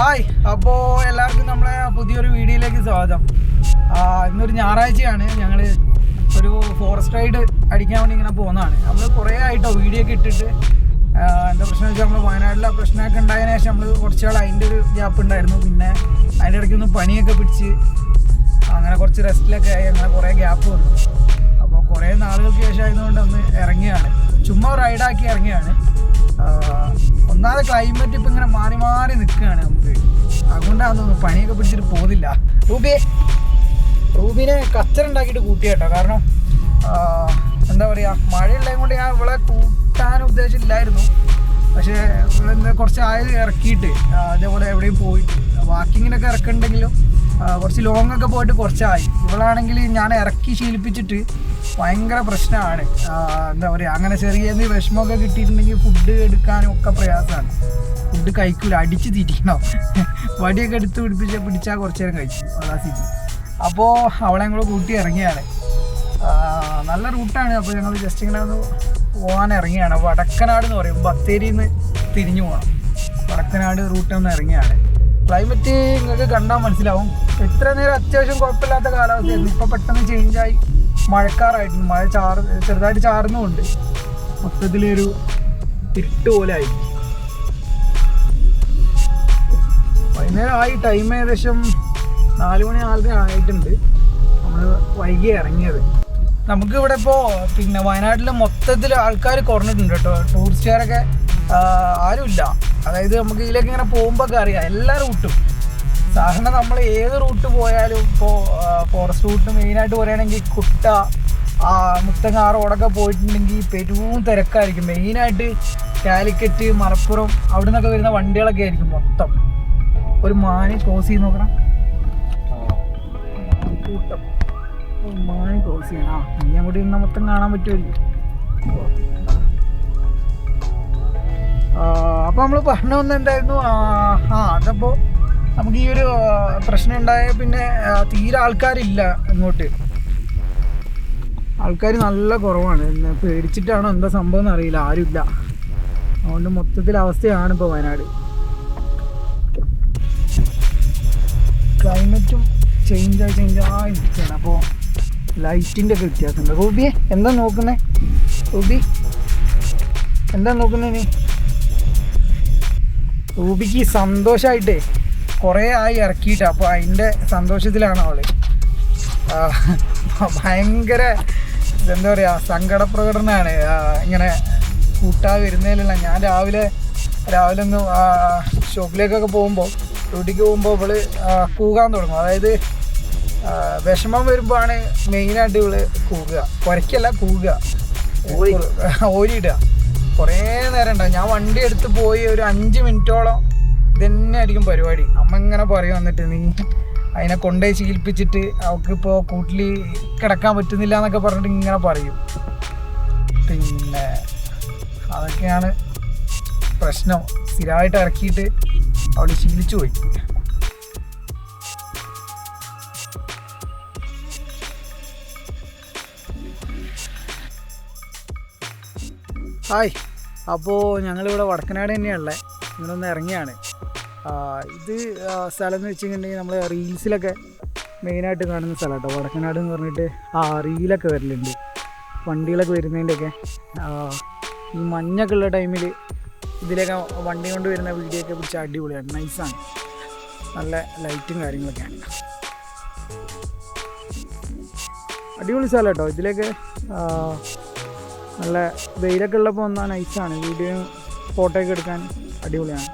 Hi അപ്പോൾ എല്ലാവർക്കും നമ്മളെ പുതിയൊരു വീഡിയോയിലേക്ക് സ്വാഗതം. ഇന്നൊരു ഞായറാഴ്ചയാണ്. ഞങ്ങൾ ഒരു ഫോറസ്റ്റ് റൈഡ് അടിക്കാൻ വേണ്ടി ഇങ്ങനെ പോകുന്നതാണ് നമ്മൾ കുറേ ആയിട്ടോ വീഡിയോ ഒക്കെ ഇട്ടിട്ട് എന്താ പ്രശ്നം വെച്ചാൽ നമ്മൾ വയനാട്ടിലെ പ്രശ്നമൊക്കെ ഉണ്ടായതിനു ശേഷം നമ്മൾ കുറച്ച് നാൾ അതിന്റെ ഒരു ഗ്യാപ്പ് ഉണ്ടായിരുന്നു. പിന്നെ അതിന്റെ ഇടയ്ക്ക് ഒന്ന് പനിയൊക്കെ പിടിച്ച് അങ്ങനെ കുറച്ച് റെസ്റ്റിലൊക്കെ ആയി അങ്ങനെ കുറേ ഗ്യാപ്പ് വന്നു. അപ്പോൾ കുറേ നാളുകൾക്ക് ശേഷം ആയതുകൊണ്ട് ഒന്ന് ഇറങ്ങിയാണ്. ചുമ്മാ റൈഡാക്കി ഇറങ്ങിയാണ്. ഒന്നാമതെ ക്ലൈമറ്റ് ഇപ്പം ഇങ്ങനെ മാറി മാറി നിൽക്കുകയാണ് നമുക്ക്. അതുകൊണ്ടാണെന്ന് പണിയൊക്കെ പിടിച്ചിട്ട് പോകുന്നില്ല. റൂബി റൂബിനെ കച്ചറ ഉണ്ടാക്കിയിട്ട് കൂട്ടി കേട്ടോ. കാരണം എന്താ പറയുക മഴയുള്ളത് കൊണ്ട് ഞാൻ ഇവളെ കൂട്ടാൻ ഉദ്ദേശിച്ചില്ലായിരുന്നു. പക്ഷേ ഇവളെന്താ കുറച്ച് ആയത് ഇറക്കിയിട്ട് അതേപോലെ എവിടെയും പോയിട്ട്. വാക്കിങ്ങിനൊക്കെ ഇറക്കുന്നുണ്ടെങ്കിലും കുറച്ച് ലോങ് ഒക്കെ പോയിട്ട് കുറച്ചായി. ഇവളാണെങ്കിൽ ഞാൻ ഇറക്കി ശീലിപ്പിച്ചിട്ട് ഭയങ്കര പ്രശ്നമാണ്. എന്താ പറയുക അങ്ങനെ ചെറിയ വിഷമമൊക്കെ കിട്ടിയിട്ടുണ്ടെങ്കിൽ ഫുഡ് എടുക്കാനും ഒക്കെ പ്രയാസമാണ്. ഫുഡ് കഴിക്കൂല അടിച്ച് തിരിക്കണം വടിയൊക്കെ എടുത്ത് പിടിപ്പിച്ച പിടിച്ചാൽ കുറച്ച് നേരം കഴിച്ചു അതാ അപ്പോൾ അവളെ ഞങ്ങൾ കൂട്ടി ഇറങ്ങിയാണ്. നല്ല റൂട്ടാണ്. അപ്പോൾ ഞങ്ങൾ ജസ്റ്റ് ഇങ്ങനെ ഒന്ന് പോകാൻ ഇറങ്ങിയാണ്. വടക്കനാട് എന്ന് പറയും. ബത്തേരിയിൽ നിന്ന് തിരിഞ്ഞു പോകണം വടക്കനാട് റൂട്ടിൽ നിന്ന് ഇറങ്ങിയാണ്. ക്ലൈമറ്റ് നിങ്ങൾക്ക് കണ്ടാൽ മനസ്സിലാവും. ഇത്ര നേരം അത്യാവശ്യം കുഴപ്പമില്ലാത്ത കാലാവസ്ഥയായിരുന്നു. ഇപ്പോൾ പെട്ടെന്ന് ചേഞ്ചായി മഴക്കാറായിട്ടുണ്ട്. മഴ ചാറ് ചെറുതായിട്ട് ചാറുന്നുമുണ്ട്. മൊത്തത്തിലൊരു ഇരുട്ട് പോലെ ആയി. വൈകുന്നേരം ആയി. ടൈം ഏകദേശം നാല് മണി നാലര ആയിട്ടുണ്ട്. നമ്മൾ വൈകി ഇറങ്ങിയത്. നമുക്ക് ഇവിടെ ഇപ്പോൾ പിന്നെ വയനാട്ടിൽ മൊത്തത്തിൽ ആൾക്കാർ കുറഞ്ഞിട്ടുണ്ട് കേട്ടോ. ടൂറിസ്റ്റുകാരൊക്കെ ആരുമില്ല. അതായത് നമുക്ക് ഇതിലേക്ക് ഇങ്ങനെ പോകുമ്പോൾ അറിയാം എല്ലാ റൂട്ടും. സാധാരണ നമ്മൾ ഏത് റൂട്ട് പോയാലും ഇപ്പോൾ ഫോറസ്റ്റ് റൂട്ട് മെയിനായിട്ട് പറയുകയാണെങ്കിൽ കുട്ട മുത്തങ്ങ റോഡൊക്കെ പോയിട്ടുണ്ടെങ്കിൽ പെരും തിരക്കായിരിക്കും. മെയിനായിട്ട് കാലിക്കറ്റ് മലപ്പുറം അവിടെ നിന്നൊക്കെ വരുന്ന വണ്ടികളൊക്കെ ആയിരിക്കും മൊത്തം. ഒരു മാന് ക്രോസ് ചെയ്ത് നോക്കണം. കൂട്ടം മാന് ക്രോസ് ചെയ്യണം. ഇനി അങ്ങോട്ട് ഇന്ന് മൊത്തം കാണാൻ പറ്റുമായിരിക്കും. അപ്പോൾ നമ്മൾ പറഞ്ഞു വന്നിട്ടുണ്ടായിരുന്നു ആ അതപ്പോൾ നമുക്ക് ഈ ഒരു പ്രശ്നം ഉണ്ടായ പിന്നെ തീരെ ആൾക്കാരില്ല ഇങ്ങോട്ട് ആൾക്കാർ നല്ല കുറവാണ്. പേടിച്ചിട്ടാണോ എന്താ സംഭവം എന്ന് അറിയില്ല. ആരുമില്ല. അതുകൊണ്ട് മൊത്തത്തിൽ അവസ്ഥയാണ് ഇപ്പോൾ വയനാട്. ക്ലൈമറ്റും ചേഞ്ച് ആയി ചേഞ്ച് ആയി അപ്പോൾ ലൈറ്റിന്റെ ഒക്കെ വ്യത്യാസമുണ്ട്. ഗോപിയെ എന്താ നോക്കുന്നത് റൂബി എന്താ നോക്കുന്നേ നീ? റൂബിക്ക് സന്തോഷമായിട്ടേ കുറേ ആയി ഇറക്കിയിട്ട്. അപ്പോൾ അതിന്റെ സന്തോഷത്തിലാണ് അവൾ ഭയങ്കര എന്താ പറയുക സങ്കടപ്രകടനമാണ് ഇങ്ങനെ കൂട്ടാ വരുന്നതിലുള്ള ഞാൻ രാവിലെ രാവിലെ ഒന്ന് ഷോപ്പിലേക്കൊക്കെ പോകുമ്പോൾ ഡ്യൂട്ടിക്ക് പോകുമ്പോൾ ഇവൾ കൂകാൻ തുടങ്ങും. അതായത് വിഷമം വരുമ്പോഴാണ് മെയിനായിട്ട് ഇവൾ കൂകുക കുരയ്ക്കല്ല കൂകുക ഓരിയിടുക കുറേ നേരം ഉണ്ടാവും. ഞാൻ വണ്ടി എടുത്ത് പോയി ഒരു അഞ്ച് മിനിറ്റോളം ഇതന്നെ ആയിരിക്കും പരിപാടി. അമ്മ ഇങ്ങനെ പറയും വന്നിട്ട് നീ അതിനെ കൊണ്ടുപോയി ശീലിപ്പിച്ചിട്ട് അവൾക്ക് ഇപ്പോൾ കൂട്ടിൽ കിടക്കാൻ പറ്റുന്നില്ല എന്നൊക്കെ പറഞ്ഞിട്ട് ഇങ്ങനെ പറയും. പിന്നെ അതൊക്കെയാണ് പ്രശ്നം. സ്ഥിരമായിട്ട് ഇറക്കിയിട്ട് അവൾ ശീലിച്ചു പോയി. ഹായ്. അപ്പോൾ ഞങ്ങളിവിടെ വടക്കനാട് തന്നെയാണുള്ളത് ഇങ്ങനൊന്ന് ഇറങ്ങിയാണ്. ഇത് സ്ഥലം എന്ന് വെച്ചിട്ടുണ്ടെങ്കിൽ നമ്മൾ റീൽസിലൊക്കെ മെയിനായിട്ട് കാണുന്ന സ്ഥലം കേട്ടോ വടക്കനാട് എന്ന് പറഞ്ഞിട്ട് ആ റീലൊക്കെ വരലുണ്ട്. വണ്ടികളൊക്കെ വരുന്നതിന്റെയൊക്കെ ഈ മഞ്ഞൊക്കെ ഉള്ള ടൈമിൽ ഇതിലൊക്കെ വണ്ടി കൊണ്ട് വരുന്ന വീഡിയോ ഒക്കെ പിടിച്ച് അടിപൊളിയാണ്. നൈസാണ്. നല്ല ലൈറ്റും കാര്യങ്ങളൊക്കെയാണ്. അടിപൊളി സ്ഥലം കേട്ടോ ഇതിലേക്ക് നല്ല വെയിലൊക്കെ ഉള്ളപ്പോൾ വന്നാൽ നൈസാണ് വീഡിയോ ഫോട്ടോയൊക്കെ എടുക്കാൻ അടിപൊളിയാണ്.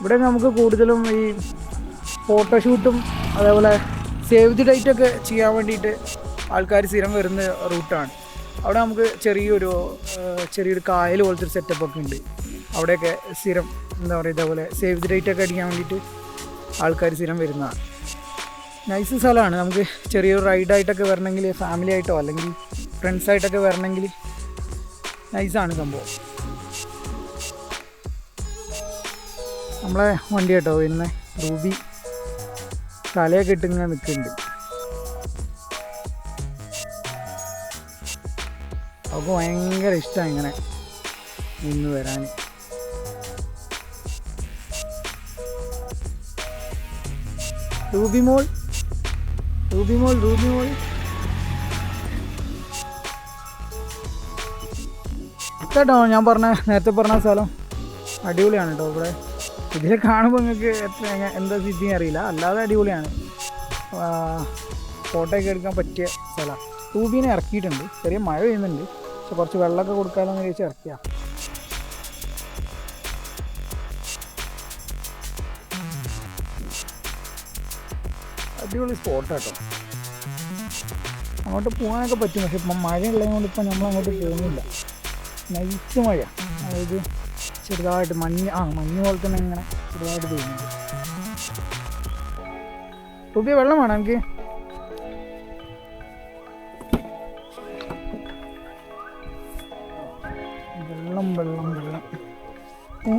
ഇവിടെ നമുക്ക് കൂടുതലും ഈ ഫോട്ടോഷൂട്ടും അതേപോലെ സേവ് ദി ഡേറ്റ് ഒക്കെ ചെയ്യാൻ വേണ്ടിയിട്ട് ആൾക്കാർ സ്ഥിരം വരുന്ന റൂട്ടാണ് അവിടെ നമുക്ക് ചെറിയൊരു ചെറിയൊരു കായൽ പോലത്തെ ഒരു സെറ്റപ്പ് ഒക്കെ ഉണ്ട്. അവിടെയൊക്കെ സ്ഥിരം എന്താ പറയുക ഇതേപോലെ സേവ് ദി ഡേറ്റ് ഒക്കെ അടിക്കാൻ വേണ്ടിയിട്ട് ആൾക്കാർ സ്ഥിരം വരുന്നതാണ്. നൈസ് സ്ഥലമാണ്. നമുക്ക് ചെറിയൊരു റൈഡായിട്ടൊക്കെ വരണമെങ്കിൽ ഫാമിലി ആയിട്ടോ അല്ലെങ്കിൽ ഫ്രണ്ട്സായിട്ടൊക്കെ വരണമെങ്കിൽ നൈസാണ് സംഭവം നമ്മളെ വണ്ടി കേട്ടോ ഇന്ന് റൂബി തലയൊക്കെ ഇട്ടിങ്ങനെ നിൽക്കുന്നുണ്ട് അവൾക്ക് ഭയങ്കര ഇഷ്ടമാണ് ഇങ്ങനെ നിന്ന് വരാൻ റൂബി മോൾ. റൂബി മോൾ റൂബി മോൾ. കേട്ടോ ഞാൻ പറഞ്ഞ നേരത്തെ പറഞ്ഞ സ്ഥലം അടിപൊളിയാണ് കേട്ടോ ഇവിടെ. ഇതിൽ കാണുമ്പോൾ നിങ്ങൾക്ക് എത്ര എന്താ സ്ഥിതി അറിയില്ല. അല്ലാതെ അടിപൊളിയാണ്. ഫോട്ടോ ഒക്കെ എടുക്കാൻ പറ്റിയ സ്ഥലമാണ് ടൂബീനെ ഇറക്കിയിട്ടുണ്ട്. ചെറിയ മഴ പെയ്യുന്നുണ്ട്. പക്ഷെ കുറച്ച് വെള്ളമൊക്കെ കൊടുക്കാമല്ലോ എന്ന് ചോദിച്ചാൽ ഇറക്കിയ. അടിപൊളി സ്പോട്ടാട്ടോ അങ്ങോട്ട് പോകാനൊക്കെ പറ്റും. പക്ഷെ ഇപ്പം മഴ ഉള്ളതുകൊണ്ട് ഇപ്പം നമ്മൾ അങ്ങോട്ട് പോകുന്നില്ല. നൈറ്റ് മഴ അതായത് ചെറുതായിട്ട് മഞ്ഞ് ആ മഞ്ഞ് പോലെ തന്നെ ഇങ്ങനെ ചെറുതായിട്ട് പെയ്യുന്നുണ്ട് റുബിയ വെള്ളം വേണം എനിക്ക്? വെള്ളം വെള്ളം വെള്ളം. ഏ?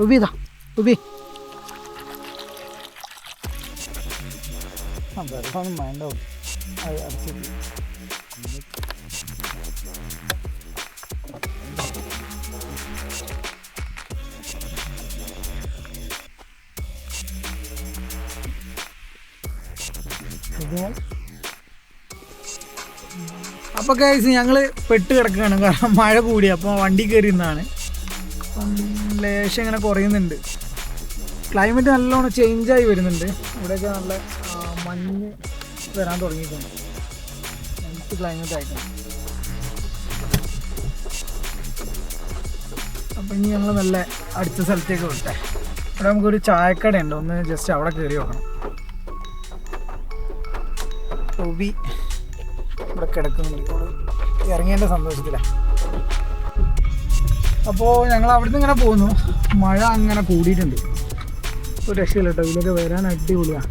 റുബി ഇതാ ഉബി. അപ്പൊ കേസ് ഞങ്ങൾ പെട്ട് കിടക്കുകയാണ്. കാരണം മഴ കൂടി അപ്പോൾ വണ്ടി കയറി നിന്നാണ്. ലേശം ഇങ്ങനെ കുറയുന്നുണ്ട്. ക്ലൈമറ്റ് നല്ലോണം ചേഞ്ചായി വരുന്നുണ്ട്. ഇവിടെയൊക്കെ നല്ല മഞ്ഞ് വരാൻ തുടങ്ങിയിട്ടുണ്ട്. നൈറ്റ് ക്ലൈമറ്റ് ആയിട്ടുണ്ട് അപ്പം ഇനി ഞങ്ങൾ നല്ല അടുത്ത സ്ഥലത്തേക്ക് വിട്ടെ ഇവിടെ നമുക്കൊരു ചായക്കട ഉണ്ട് ഒന്ന് ജസ്റ്റ് അവിടെ കയറി നോക്കണം. ടോബി ഇവിടെ കിടക്കുന്നുണ്ട്. ഇറങ്ങേണ്ട സന്തോഷത്തിലാണ് അപ്പോൾ ഞങ്ങൾ അവിടുന്ന് ഇങ്ങനെ പോകുന്നു മഴ അങ്ങനെ കൂടിയിട്ടുണ്ട്. ഒരു രക്ഷയില്ല കേട്ടോ ഇതിലൊക്കെ വരാൻ അടിപൊളിയാണ്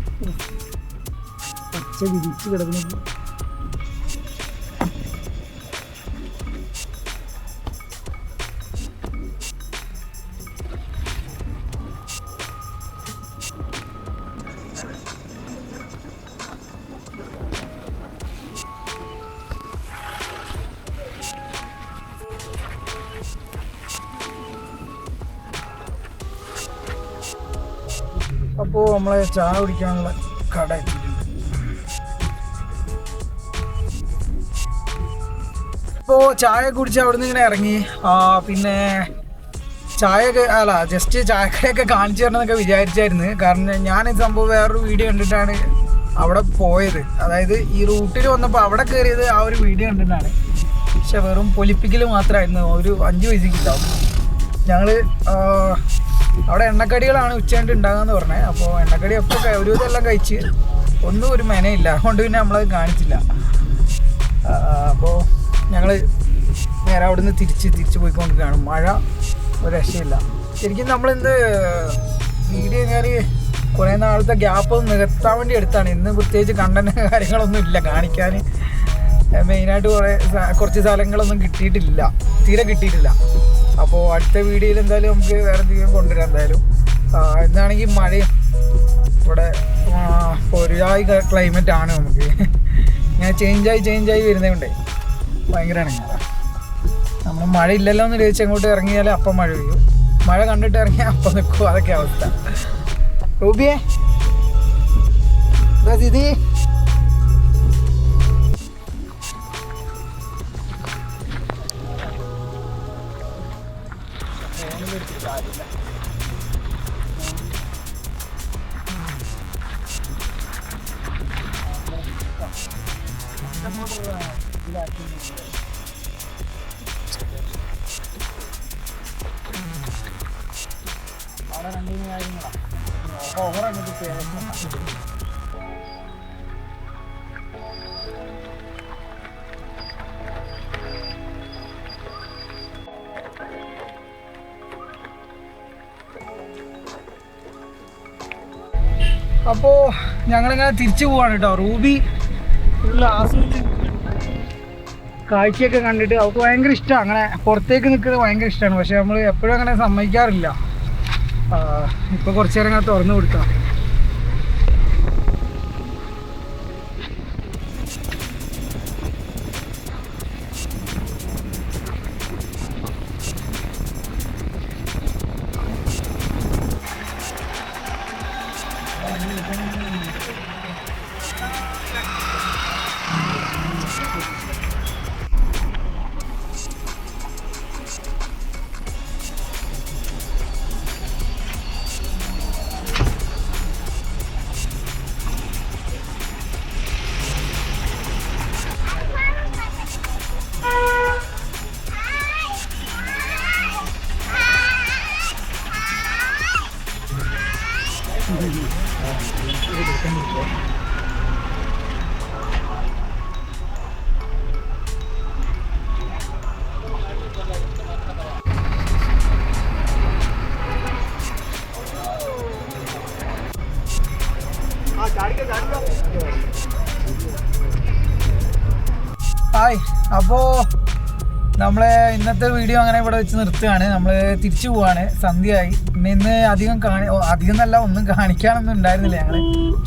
പച്ച വിരിച്ച് കിടക്കുന്നത് അപ്പോൾ നമ്മളെ ചായ കുടിക്കാനുള്ള കട എത്തിയിട്ടുണ്ട്. ചായ കുടിച്ച് അവിടെ നിന്ന് ഇങ്ങനെ ഇറങ്ങി. പിന്നെ ചായ അല്ല ജസ്റ്റ് ചായക്കടയൊക്കെ കാണിച്ചു തരണമെന്നൊക്കെ വിചാരിച്ചായിരുന്നു. കാരണം ഞാൻ ഈ സംഭവം വേറൊരു വീഡിയോ കണ്ടിട്ടാണ് അവിടെ പോയത്. അതായത് ഈ റൂട്ടിൽ വന്നപ്പോൾ അവിടെ കയറിയത് ആ ഒരു വീഡിയോ കണ്ടിട്ടാണ്. പക്ഷെ വെറും പൊലിപ്പിക്കൽ മാത്രമായിരുന്നു. ഒരു അഞ്ച് വയസ്സിക്കില്ല ഞങ്ങൾ അവിടെ എണ്ണക്കടികളാണ് ഉച്ചയായിട്ട് ഉണ്ടാകാന്ന് പറഞ്ഞത് അപ്പോൾ എണ്ണക്കടി എപ്പോൾ ഒരു ഇതെല്ലാം കഴിച്ച് ഒന്നും ഒരു മെനയില്ല. അതുകൊണ്ട് പിന്നെ നമ്മളത് കാണിച്ചില്ല. അപ്പോൾ ഞങ്ങൾ നേരെ അവിടുന്ന് തിരിച്ച് തിരിച്ച് പോയിക്കൊണ്ടിരിക്കുകയാണ്. മഴ ഒരു രക്ഷയില്ല. ശരിക്കും നമ്മളിന്ന് വീഡിയോ കയറി കുറേ നാളത്തെ ഗ്യാപ്പ് നികത്താൻ വേണ്ടി എടുത്താണ്. ഇന്ന് പ്രത്യേകിച്ച് കണ്ടന്റ് കാര്യങ്ങളൊന്നും ഇല്ല. കാണിക്കാൻ മെയിനായിട്ട് കുറേ കുറച്ച് സ്ഥലങ്ങളൊന്നും കിട്ടിയിട്ടില്ല. തീരെ കിട്ടിയിട്ടില്ല. അപ്പോൾ അടുത്ത വീഡിയോയിൽ എന്തായാലും നമുക്ക് വേറെ എന്തെങ്കിലും കൊണ്ടുവരാം എന്തായാലും. എന്നാണെങ്കിൽ മഴയും. ഇവിടെ ഒരുതായി ക്ലൈമറ്റ് ആണ് നമുക്ക്. ഇങ്ങനെ ചേഞ്ചായി ചേഞ്ചായി വരുന്നതുകൊണ്ടേ ഭയങ്കര ഇണങ്ങാ നമ്മൾ മഴ ഇല്ലല്ലോ എന്ന് ചോദിച്ചാൽ അങ്ങോട്ട് ഇറങ്ങിയാൽ അപ്പം മഴ പെയ്യും. മഴ കണ്ടിട്ട് ഇറങ്ങിയാൽ അപ്പം നിൽക്കും അതൊക്കെ അവസ്ഥ. റൂബിയേ. എന്താ അപ്പോൾ ഞങ്ങളിങ്ങനെ തിരിച്ചു പോവാണ് കേട്ടോ. റൂബി ആസ്വദിച്ച് കാഴ്ചയൊക്കെ കണ്ടിട്ട് അവൾക്ക് ഭയങ്കര ഇഷ്ടമാണ് അങ്ങനെ പുറത്തേക്ക് നിൽക്കുന്നത് ഭയങ്കര ഇഷ്ടമാണ് പക്ഷെ നമ്മൾ എപ്പോഴും അങ്ങനെ സമ്മതിക്കാറില്ല. ഇപ്പോൾ ഇപ്പൊ കുറച്ചു നേരം ഇങ്ങനെ തുറന്നു കൊടുക്കാം ഹായ് അപ്പോൾ നമ്മളെ ഇന്നത്തെ വീഡിയോ അങ്ങനെ ഇവിടെ വെച്ച് നിർത്തുകയാണ്. നമ്മൾ തിരിച്ചു പോവാണ്. സന്ധ്യയായി. പിന്നെ ഇന്ന് അധികം കാണി അധികം നല്ല ഒന്നും കാണിക്കാനൊന്നും ഉണ്ടായിരുന്നില്ല ഞങ്ങൾ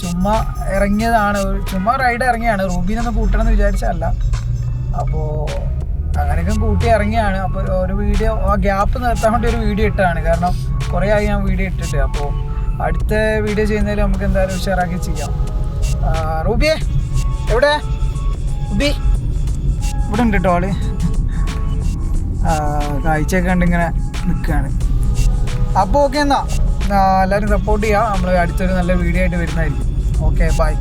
ചുമ്മാ ഇറങ്ങിയതാണ്. ചുമ്മാ റൈഡ് ഇറങ്ങിയാണ്. റൂബിനൊന്നും കൂട്ടണം എന്ന് വിചാരിച്ചല്ല അപ്പോൾ അങ്ങനെയൊക്കെ കൂട്ടി ഇറങ്ങിയാണ്. അപ്പോൾ ഒരു വീഡിയോ ആ ഗ്യാപ്പ് നിർത്താൻ വേണ്ടി ഒരു വീഡിയോ ഇട്ടാണ് കാരണം കുറേ ആയി ഞാൻ വീഡിയോ ഇട്ടിട്ട്. അപ്പോൾ അടുത്ത വീഡിയോ ചെയ്യുന്നതിൽ നമുക്ക് എന്തായാലും ഉഷാറാക്കി ചെയ്യാം. റൂബിയെ എവിടെ? റൂബി ഇവിടെ ഉണ്ട് കേട്ടോ ആൾ. കാഴ്ചയൊക്കെ കണ്ട് ഇങ്ങനെ നിൽക്കുകയാണ് അപ്പോൾ ഓക്കെ എന്നാ എല്ലാവരും സപ്പോർട്ട് ചെയ്യാം. നമ്മൾ അടുത്തൊരു നല്ല വീഡിയോ ആയിട്ട് വരുന്നതായിരിക്കും. Okay bye